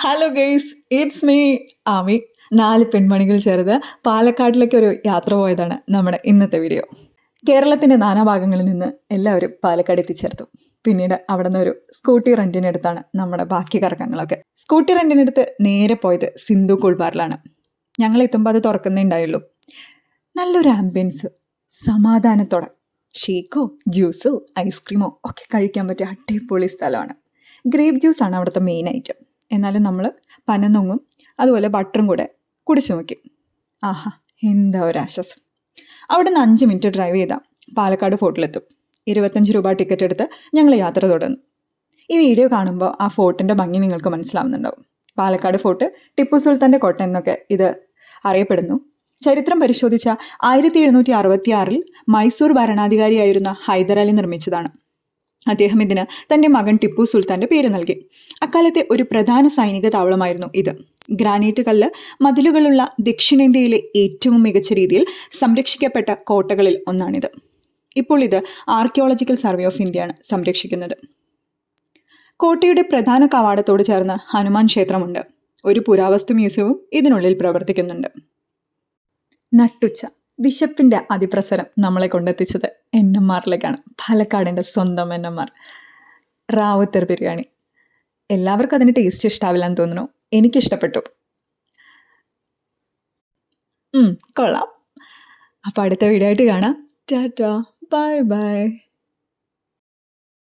Hello guys it's me Aami നാല് പെൺമണികൾ ചേർത്ത് പാലക്കാട്ടിലേക്ക് ഒരു യാത്ര പോയതാണ് നമ്മുടെ ഇന്നത്തെ വീഡിയോ കേരളത്തിന്റെ നാനാഭാഗങ്ങളിൽ നിന്ന് എല്ലാവരും പാലക്കാട് എത്തിച്ചേർത്തു. പിന്നീട് അവിടെ നിന്ന് ഒരു സ്കൂട്ടി റെന്റിനെടുത്താണ് നമ്മുടെ ബാക്കി കറക്കങ്ങളൊക്കെ സ്കൂട്ടി റെന്റിനെടുത്ത് നേരെ പോയത് സിന്ധു കൂൾബാറിലാണ്. ഞങ്ങൾ എത്തുമ്പോൾ അത് തുറക്കുന്നേ ഉണ്ടായുള്ളൂ. നല്ലൊരു ആംബിയൻസ് സമാധാനത്തോടെ. ഷേക്കോ ജ്യൂസോ ഐസ്ക്രീമോ ഒക്കെ കഴിക്കാൻ പറ്റിയ അടിപൊളി സ്ഥലമാണ്. ഗ്രേപ്പ് ജ്യൂസാണ് അവിടുത്തെ മെയിൻ ഐറ്റം എന്നാലും നമ്മൾ പനന്നൊങ്ങും അതുപോലെ ബട്ടറും കൂടെ കുടിച്ചു നോക്കി. ആഹാ എന്താ ഒരു ആശ്വാസം അവിടെ നിന്ന് അഞ്ച് മിനിറ്റ് ഡ്രൈവ് ചെയ്താൽ പാലക്കാട് ഫോർട്ടിലെത്തും. ഇരുപത്തഞ്ച് രൂപ ടിക്കറ്റ് എടുത്ത് ഞങ്ങൾ യാത്ര തുടർന്നു. ഈ വീഡിയോ കാണുമ്പോൾ ആ ഫോർട്ടിന്റെ ഭംഗി നിങ്ങൾക്ക് മനസ്സിലാവുന്നുണ്ടാവും. പാലക്കാട് ഫോർട്ട് ടിപ്പു സുൽത്താന്റെ കോട്ട എന്നൊക്കെ ഇത് അറിയപ്പെടുന്നു. ചരിത്രം പരിശോധിച്ച ആയിരത്തി എഴുന്നൂറ്റി അറുപത്തി മൈസൂർ ഭരണാധികാരിയായിരുന്ന ഹൈദരാലി നിർമ്മിച്ചതാണ്. അദ്ദേഹം ഇതിന് തന്റെ മകൻ ടിപ്പു സുൽത്താന്റെ പേര് നൽകി. അക്കാലത്തെ ഒരു പ്രധാന സൈനിക താവളമായിരുന്നു ഇത്. ഗ്രാനൈറ്റ് കല്ല് മതിലുകളുള്ള ദക്ഷിണേന്ത്യയിലെ ഏറ്റവും മികച്ച രീതിയിൽ സംരക്ഷിക്കപ്പെട്ട കോട്ടകളിൽ ഒന്നാണിത്. ഇപ്പോൾ ഇത് ആർക്കിയോളജിക്കൽ സർവേ ഓഫ് ഇന്ത്യയാണ് സംരക്ഷിക്കുന്നത്. കോട്ടയുടെ പ്രധാന കവാടത്തോട് ചേർന്ന് ഹനുമാൻ ക്ഷേത്രമുണ്ട്. ഒരു പുരാവസ്തു മ്യൂസിയവും ഇതിനുള്ളിൽ പ്രവർത്തിക്കുന്നുണ്ട്. നട്ടുച്ച വിശപ്പിന്റെ അതിപ്രസരം നമ്മളെ കൊണ്ടെത്തിച്ചത് എൻ എം ആറിലേക്കാണ്. പാലക്കാടിന്റെ സ്വന്തം N M R. Ravuthar biryani. എല്ലാവർക്കും അതിന്റെ ടേസ്റ്റ് ഇഷ്ടാവില്ല എന്ന് തോന്നുന്നു. എനിക്കിഷ്ടപ്പെട്ടു. കൊള്ളാം. അപ്പോൾ അടുത്ത വീഡിയോ ആയിട്ട് കാണാം. ടാറ്റാ. Bye bye.